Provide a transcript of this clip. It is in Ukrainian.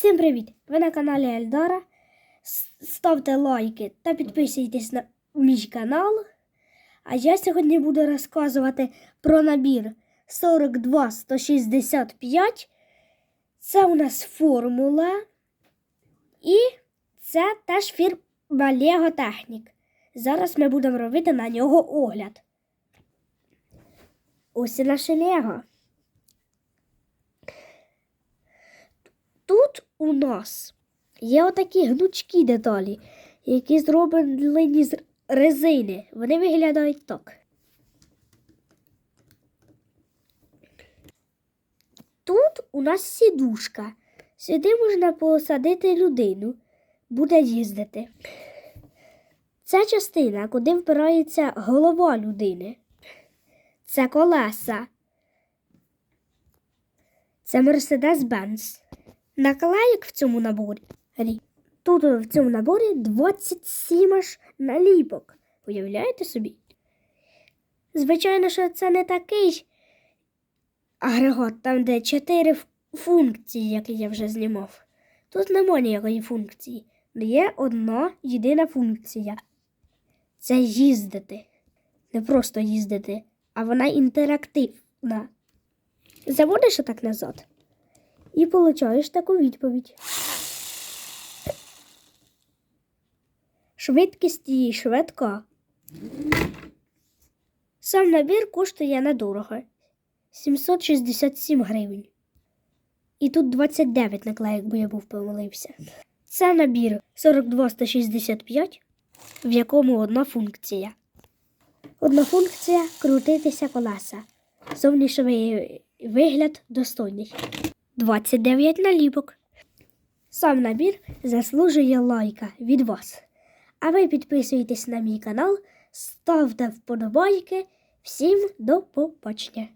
Всім привіт! Ви на каналі Ельдара. Ставте лайки та підписуйтесь на мій канал. А я сьогодні буду розказувати про набір 42165. Це у нас формула. І це теж фірма Lego Технік. Зараз ми будемо робити на нього огляд. Ось і наше Лего. Тут у нас є отакі гнучкі деталі, які зроблені з резини. Вони виглядають так. Тут у нас сідушка. Сюди можна посадити людину, буде їздити. Це частина, куди впирається голова людини. Це колеса. Це Mercedes-Benz. Наклеїк в цьому наборі. Тут в цьому наборі 27 аж наліпок. Уявляєте собі? Звичайно, що це не такий агрегат, там, де 4 функції, як я вже знімав. Тут немає ніякої функції. Є одна єдина функція. Це їздити. Не просто їздити, а вона інтерактивна. Заводиш отак назад і получаєш таку відповідь. Швидкість її швидка. Сам набір коштує недорого 767 гривень. І тут 29 наклеїк, бо я був помилився. Це набір 42165, в якому одна функція. Одна функція крутитися колеса. Зовнішній вигляд достойний. 29 наліпок. Сам набір заслужує лайка від вас. А ви підписуйтесь на мій канал, ставте вподобайки. Всім до побачення!